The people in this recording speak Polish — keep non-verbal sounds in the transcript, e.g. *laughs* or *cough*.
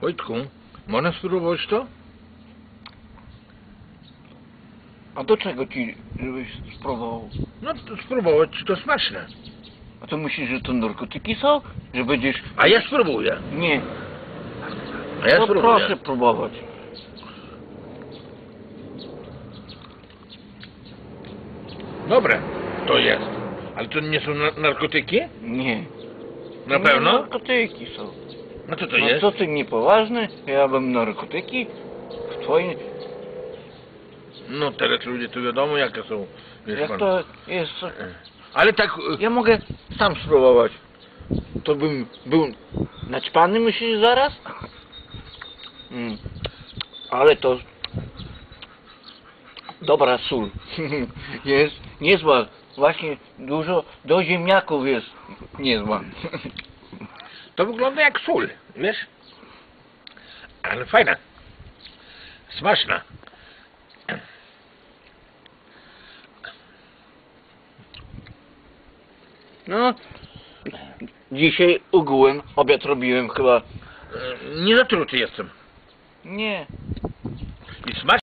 Wojtku, można spróbować to? A do czego ci, żebyś spróbował? No to spróbować, czy to smaczne. A to myślisz, że to narkotyki są? Że będziesz... A ja spróbuję. Nie. A ja no spróbuję. proszę próbować. Dobre, to jest. Ale to nie są na narkotyki? Nie. Na Nie, pewno? narkotyki są. No co to no jest? co ty niepoważny? Ja bym narkotyki w twoim... No teraz ludzie to wiadomo jakie są. Wiesz Jak pan. to jest... Ale tak... e, Ja mogę sam spróbować. To bym był naćpany myślisz zaraz? Mm. Ale to dobra sól. *laughs* jest niezła. Właśnie dużo do ziemniaków jest niezła. *laughs* To wygląda jak sól, wiesz? Ale fajna. Smaczna. No, dzisiaj ogółem obiad robiłem chyba. E, Nie zatruty jestem. Nie. I smaczna.